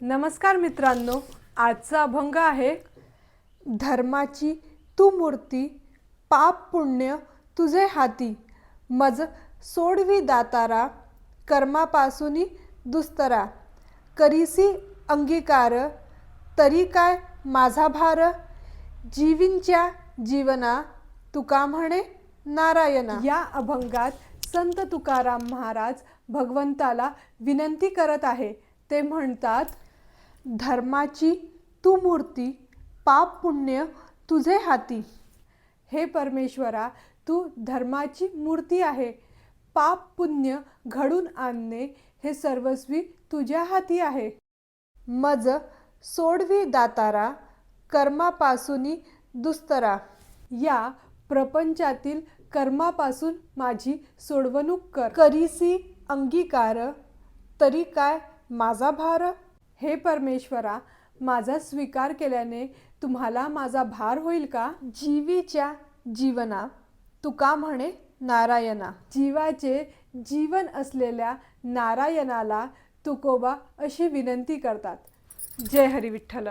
नमस्कार मित्रांनो आजचा अभंग आहे धर्माची तू मूर्ती पाप पुण्य तुझे हाती. मज सोडवी दातारा कर्मापासूनी दुस्तरा. करीसी अंगीकार तरी काय माझा भार? जीवींच्या जीवना तुका म्हणे नारायणा. या अभंगात संत तुकाराम महाराज भगवंताला विनंती करत आहे. ते म्हणतात धर्माची तू मूर्ती पाप पुण्य तुझे हाती. हे परमेश्वरा तू धर्माची मूर्ती आहे. पाप पुण्य घडून आणणे हे सर्वस्वी तुझ्या हाती आहे. मज सोडवी दातारा कर्मापासूनी दुस्तरा. या प्रपंचातील कर्मापासून माझी सोडवणूक कर. करीसी अंगीकार तरी काय माझा भार? हे परमेश्वरा माझा स्वीकार केल्याने तुम्हाला माझा भार होईल का? जीवीच्या जीवना. तुका म्हणे नारायणा. जीवाचे जीवन असलेल्या नारायणाला तुकोबा अशी विनंती करतात. जय हरी विठ्ठल